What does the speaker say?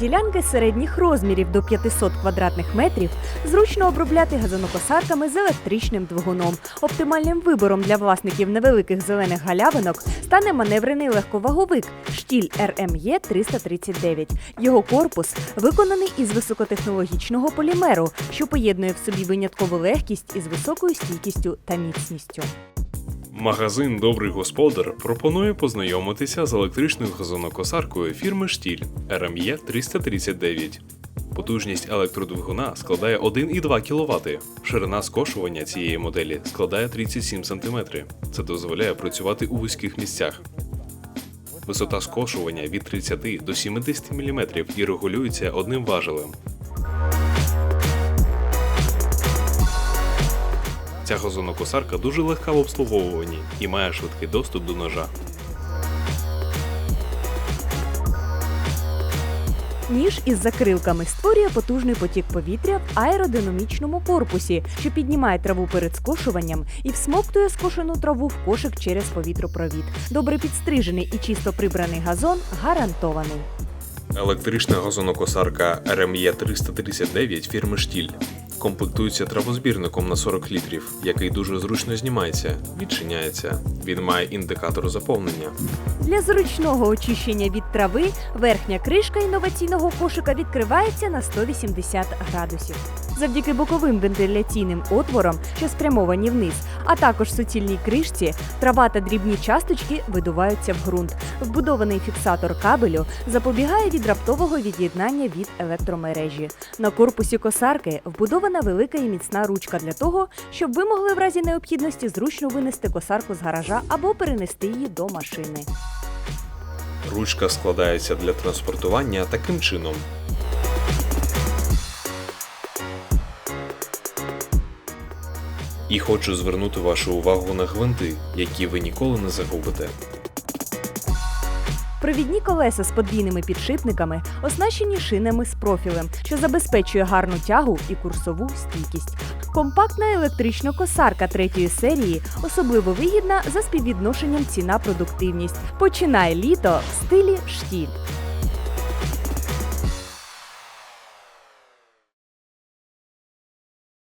Ділянки середніх розмірів до 500 квадратних метрів зручно обробляти газонокосарками з електричним двигуном. Оптимальним вибором для власників невеликих зелених галявинок стане маневрений легковаговик штіль РМЄ 339. Його корпус виконаний із високотехнологічного полімеру, що поєднує в собі виняткову легкість із високою стійкістю та міцністю. Магазин Добрий господар пропонує познайомитися з електричною газонокосаркою фірми Штіль RME 339. Потужність електродвигуна складає 1,2 кВт. Ширина скошування цієї моделі складає 37 см. Це дозволяє працювати у вузьких місцях. Висота скошування від 30 до 70 мм і регулюється одним важелем. Ця газонокосарка дуже легка в обслуговуванні і має швидкий доступ до ножа. Ніж із закрилками створює потужний потік повітря в аеродинамічному корпусі, що піднімає траву перед скошуванням і всмоктує скошену траву в кошик через повітропровід. Добре підстрижений і чисто прибраний газон гарантований. Електрична газонокосарка RME 339 фірми Штіль комплектується травозбірником на 40 літрів, який дуже зручно знімається, відчиняється. Він має індикатор заповнення. Для зручного очищення від трави верхня кришка інноваційного кошика відкривається на 180 градусів. Завдяки боковим вентиляційним отворам, що спрямовані вниз, а також суцільній кришці, трава та дрібні часточки видуваються в ґрунт. Вбудований фіксатор кабелю запобігає від раптового від'єднання від електромережі. На корпусі косарки вбудована велика і міцна ручка для того, щоб ви могли в разі необхідності зручно винести косарку з гаража або перенести її до машини. Ручка складається для транспортування таким чином. І хочу звернути вашу увагу на гвинти, які ви ніколи не загубите. Провідні колеса з подвійними підшипниками оснащені шинами з профілем, що забезпечує гарну тягу і курсову стійкість. Компактна електрична косарка третьої серії особливо вигідна за співвідношенням ціна-продуктивність. Починає літо в стилі штіль.